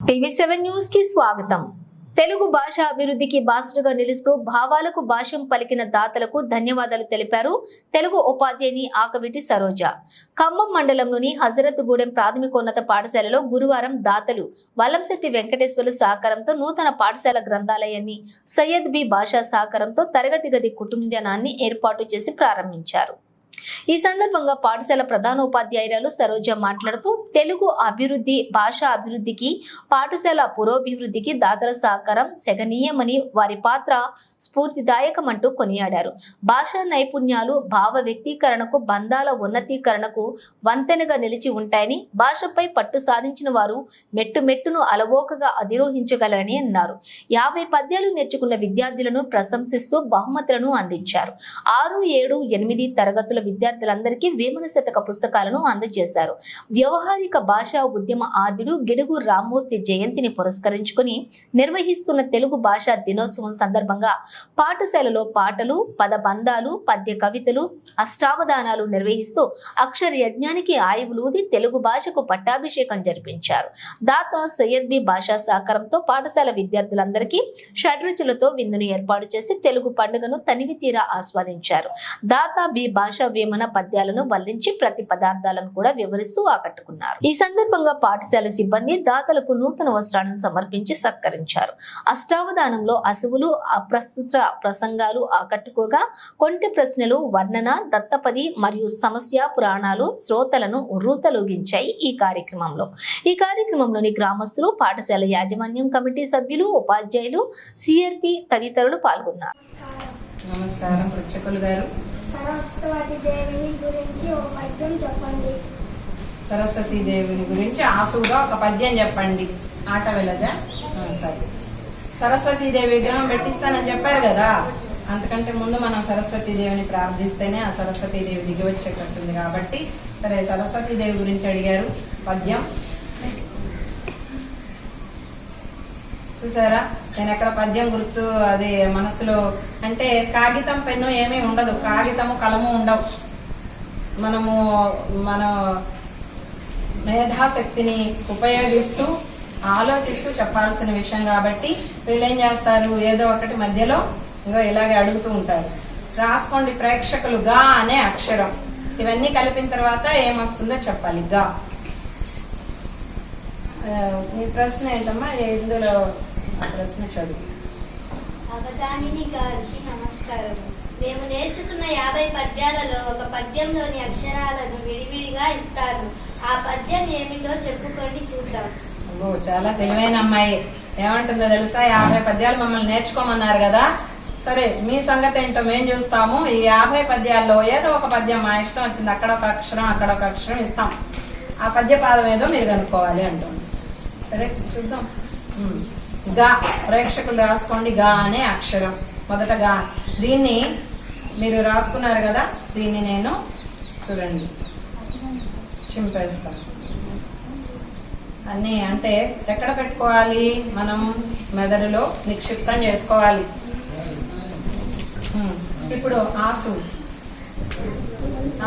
TV seven న్యూస్కి స్వాగతం. తెలుగు భాష అభివృద్ధికి బాసటగా నిలుస్తూ భావాలకు భాష్యం పలికిన దాతలకు ధన్యవాదాలు తెలిపారు తెలుగు ఉపాధ్యాయుని ఆకవిటి సరోజ. ఖమ్మం మండలంలోని హజరత్గూడెం ప్రాథమికోన్నత పాఠశాలలో గురువారం దాతలు వల్లంశెట్టి వెంకటేశ్వర్లు సహకారంతో నూతన పాఠశాల గ్రంథాలయాన్ని సయ్యద్ బి భాషా సహకారంతో తరగతి గది కుటుంబజనాన్ని ఏర్పాటు చేసి ప్రారంభించారు. ఈ సందర్భంగా పాఠశాల ప్రధానోపాధ్యాయురాలు సరోజ మాట్లాడుతూ తెలుగు అభివృద్ధి భాష అభివృద్ధికి పాఠశాల పురోభివృద్ధికి దాతల సహకారం సెగనీయమని వారి పాత్ర స్ఫూర్తిదాయకమంటూ కొనియాడారు. భాషా నైపుణ్యాలు భావ వ్యక్తీకరణకు బంధాల ఉన్నతీకరణకు వంతెనగా నిలిచి ఉంటాయని భాషపై పట్టు సాధించిన వారు మెట్టు మెట్టును అలవోకగా అధిరోహించగలరని అన్నారు. యాభై పద్యాలు నేర్చుకున్న విద్యార్థులను ప్రశంసిస్తూ బహుమతులను అందించారు. ఆరు ఏడు ఎనిమిది తరగతుల విద్యార్థులందరికీ వేమన శతక పుస్తకాలను అందజేశారు. వ్యవహారిక భాషా ఉద్యమ ఆద్యుడు గిడుగు రామ్మూర్తి జయంతిని పురస్కరించుకుని నిర్వహిస్తున్న తెలుగు భాషా దినోత్సవం సందర్భంగా పాఠశాలలో పాటలు పదబంధాలు పద్య కవితలు అష్టావధానాలు నిర్వహిస్తూ అక్షర యజ్ఞానికి ఆయువులూది తెలుగు భాషకు పట్టాభిషేకం జరిపించారు. దాత సయ్యద్ బి భాషా సహకారంతో పాఠశాల విద్యార్థులందరికీ షడ్రుచులతో విందును ఏర్పాటు చేసి తెలుగు పండుగను తనివి తీరా ఆస్వాదించారు. దాత బి భాషా వేమన పద్యాలను వల్లించి ప్రతి పదార్థాలను కూడా వివరిస్తూ ఆకట్టుకున్నారు. ఈ సందర్భంగా పాఠశాల సిబ్బంది దాతలకు నూతన వస్త్రాలను సమర్పించి సత్కరించారు. అష్టావధానంలో అసువులు అప్రస్తుత ప్రసంగాలు ఆకట్టుకోగా కొంటె ప్రశ్నలు వర్ణన దత్తపది మరియు సమస్య పురాణాలు శ్రోతలను ఉర్రూతలూగించాయి ఈ కార్యక్రమంలో. ఈ కార్యక్రమంలోని గ్రామస్తులు పాఠశాల యాజమాన్యం కమిటీ సభ్యులు ఉపాధ్యాయులు సిఆర్పి తదితరులు పాల్గొన్నారు. నమస్కారం. పృచ్చకులు గారు సరస్వతి దేవిని గురించి ఒక పద్యం చెప్పండి. సరస్వతీ దేవుని గురించి ఆసుగా ఒక పద్యం చెప్పండి. ఆట వెళ్ళదా? సరే. సరస్వతి దేవి విగ్రహం పెట్టిస్తానని చెప్పారు కదా. అంతకంటే ముందు మనం సరస్వతి దేవిని ప్రార్థిస్తేనే ఆ సరస్వతి దేవి దిగి వచ్చేటట్టుంది కాబట్టి సరే సరస్వతి దేవి గురించి అడిగారు. పద్యం. చూసారా? నేను ఎక్కడ పద్యం గుర్తు అది మనసులో అంటే కాగితం పెన్ను ఏమీ ఉండదు. కాగితము కలము ఉండవు. మనము మన మేధాశక్తిని ఉపయోగిస్తూ ఆలోచిస్తూ చెప్పాల్సిన విషయం కాబట్టి వీళ్ళు ఏం చేస్తారు? ఏదో ఒకటి మధ్యలో ఇంకో ఇలాగే అడుగుతూ ఉంటారు. రాసుకోండి ప్రేక్షకులు గా అనే అక్షరం. ఇవన్నీ కలిపిన తర్వాత ఏమొస్తుందో చెప్పాలి గా. మీ ప్రశ్న ఏంటమ్మా? ఇందులో ఆ ప్రశ్న చదువు. అవధానిని గారికి నమస్కారం. మేము నేర్చుకున్న యాభై పద్యాలలో ఒక పద్యంలోని అక్షరాలను విడివిడిగా ఇస్తారు ఆ పద్యం ఏమిటో చెప్పుకోండి చూద్దాం. ఓ చాలా తెలివైన అమ్మాయి. ఏమంటుందో తెలుసా? యాభై పద్యాలు మమ్మల్ని నేర్చుకోమన్నారు కదా? సరే మీ సంగతి ఏంటో మేము చూస్తాము. ఈ యాభై పద్యాల్లో ఏదో ఒక పద్యం మా ఇష్టం వచ్చింది. అక్కడ ఒక అక్షరం అక్కడ ఒక అక్షరం ఇస్తాం. ఆ పద్య పాదం ఏదో మీరు కనుక్కోవాలి అంటుంది. సరే చూద్దాం. గా ప్రేక్షకులు రాసుకోండి గా అనే అక్షరం మొదట గా. దీన్ని మీరు రాసుకున్నారు కదా దీన్ని నేను చూడండి. చింపేస్తాను అన్నీ అంటే ఎక్కడ పెట్టుకోవాలి? మనం మెదడులో నిక్షిప్తం చేసుకోవాలి. ఇప్పుడు ఆసు.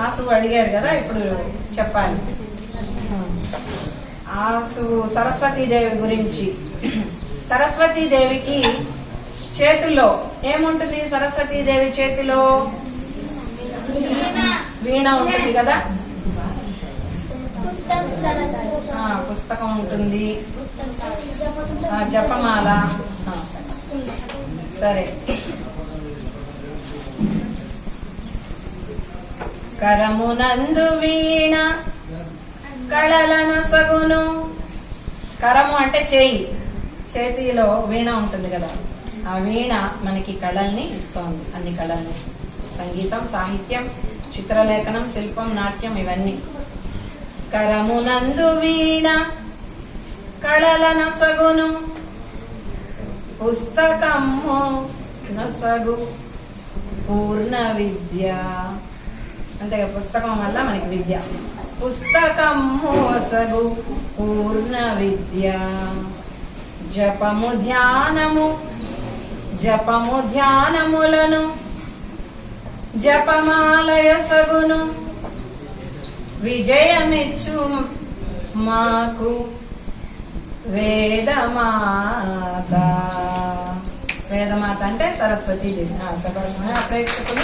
ఆసు అడిగారు కదా ఇప్పుడు చెప్పాలి. ఆసు సరస్వతీదేవి గురించి. సరస్వతీదేవికి చేతిలో ఏముంటుంది? సరస్వతీదేవి చేతిలో వీణ ఉంటుంది కదా? పుస్తకం ఉంటుంది. జపమాల. సరే. కరమునందు వీణ కళలను సగును. కరము అంటే చేయి. చేతిలో వీణ ఉంటుంది కదా ఆ వీణ మనకి కళల్ని ఇస్తోంది అన్ని కళల్ని. సంగీతం సాహిత్యం చిత్రలేఖనం శిల్పం నాట్యం ఇవన్నీ. కరమునందు వీణ కళల నసగును పుస్తకము నసగు పూర్ణ విద్య. అంటే పుస్తకం వల్ల మనకి విద్య. పుస్తకము వసగు పూర్ణ విద్య. జపము ధ్యానము జపము ధ్యానములను జపమాలయ సగును. విజయమిచ్చు మాకు వేదమాత. వేదమాత అంటే సరస్వతి దేవి. ఆ, ప్రేక్షకులు.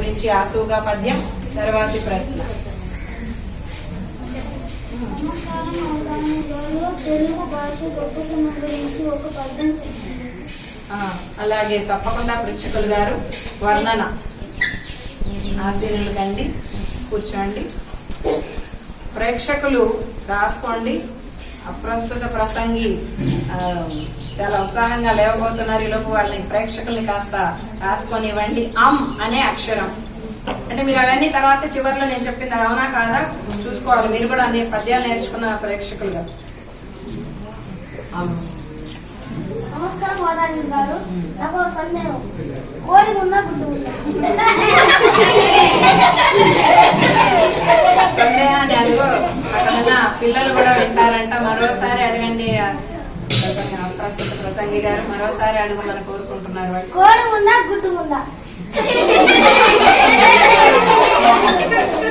గురించి ఆసుగా పద్యం తర్వాతి ప్రశ్న. తెలుగు భాష గొప్పతనం గురించి ఒక పద్యం అలాగే తప్పకుండా ప్రేక్షకులు గారు వర్ణన. ఆశీనులు కండి కూర్చోండి. ప్రేక్షకులు రాసుకోండి. అప్రస్తుత ప్రసంగి చాలా ఉత్సాహంగా లేవబోతున్నారు. ఈలోపు వాళ్ళని ప్రేక్షకుల్ని కాస్త రాసుకొని ఇవ్వండి అమ్ అనే అక్షరం. అంటే మీరు అవన్నీ తర్వాత చివరిలో నేను చెప్పింది అవునా కాదా? చూసుకోవాలి. మీరు కూడా అన్ని పద్యాలు నేర్చుకున్న ప్రేక్షకులుగా. అమ్. నమస్కారం వాదాని గారు. నాకు ఒక సందేహం. కోడి ఉందా గుడ్డు ఉందా సందేహాన్ని అడుగు అక్కడ పిల్లలు కూడా వింటారంట. మరోసారి అడగండి. ప్రస్తుత ప్రసంగి గారు మరోసారి అడుగుమని కోరుకుంటున్నారు వాళ్ళు. కోడి ఉందా గుడ్డు ఉందా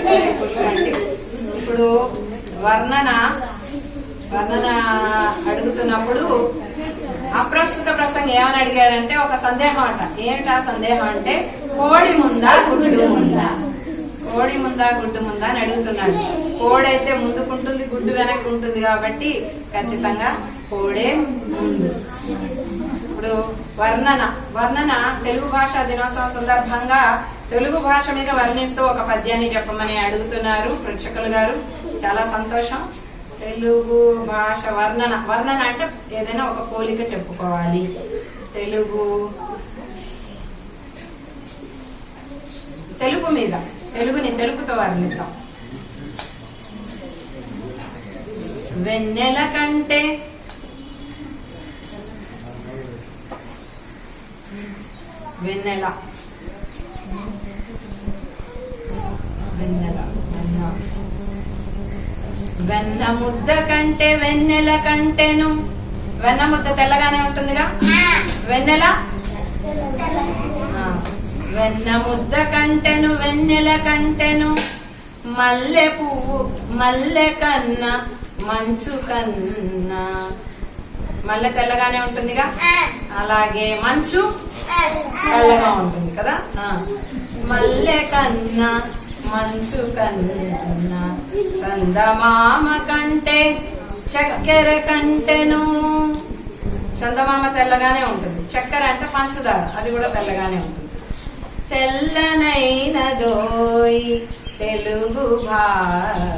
సరే, కూర్చోండి ఇప్పుడు వర్ణన వర్ణన అడుగుతున్నప్పుడు అప్రస్తుత ప్రసంగం ఏమని అడిగాడంటే ఒక సందేహం అంట ఏమిటా సందేహం అంటే కోడి ముందా గుడ్డు ముందా? కోడి ముందా గుడ్డు ముందా అని అడుగుతున్నాడు. కోడి అయితే ముందుకుంటుంది గుడ్డు వెనక్కి ఉంటుంది కాబట్టి ఖచ్చితంగా కోడే ముందు. ఇప్పుడు వర్ణన. వర్ణన తెలుగు భాష దినోత్సవం సందర్భంగా తెలుగు భాష మీద వర్ణిస్తూ ఒక పద్యాన్ని చెప్పమని అడుగుతున్నారు ప్రేక్షకులు గారు. చాలా సంతోషం. తెలుగు భాష వర్ణన వర్ణన అంటే ఏదైనా ఒక పోలిక చెప్పుకోవాలి. తెలుగు తెలుగు మీద తెలుగుని తెలుగుతో వర్ణిద్దాం. వెన్నెల కంటే వెన్నెల. వెన్నెల వెన్న వెన్న ముద్ద కంటే వెన్నెల కంటేను. వెన్న ముద్ద తెల్లగానే ఉంటుందిగా? వెన్నెల? వెన్న ముద్ద కంటెను వెన్నెల కంటెను. మల్లె పువ్వు మల్లె కన్న మంచు కన్న. మల్లె తెల్లగానే ఉంటుందిగా? అలాగే మంచు తెల్లగా ఉంటుంది కదా. మల్లె కన్న మంచు కన్న చందమామ కంటే చక్కెర కంటెను. చందమామ తెల్లగానే ఉంటుంది. చక్కెర అంటే పంచదార. అది కూడా తెల్లగానే ఉంటుంది. తెల్లనైనదోయ్ తెలుగు భాష.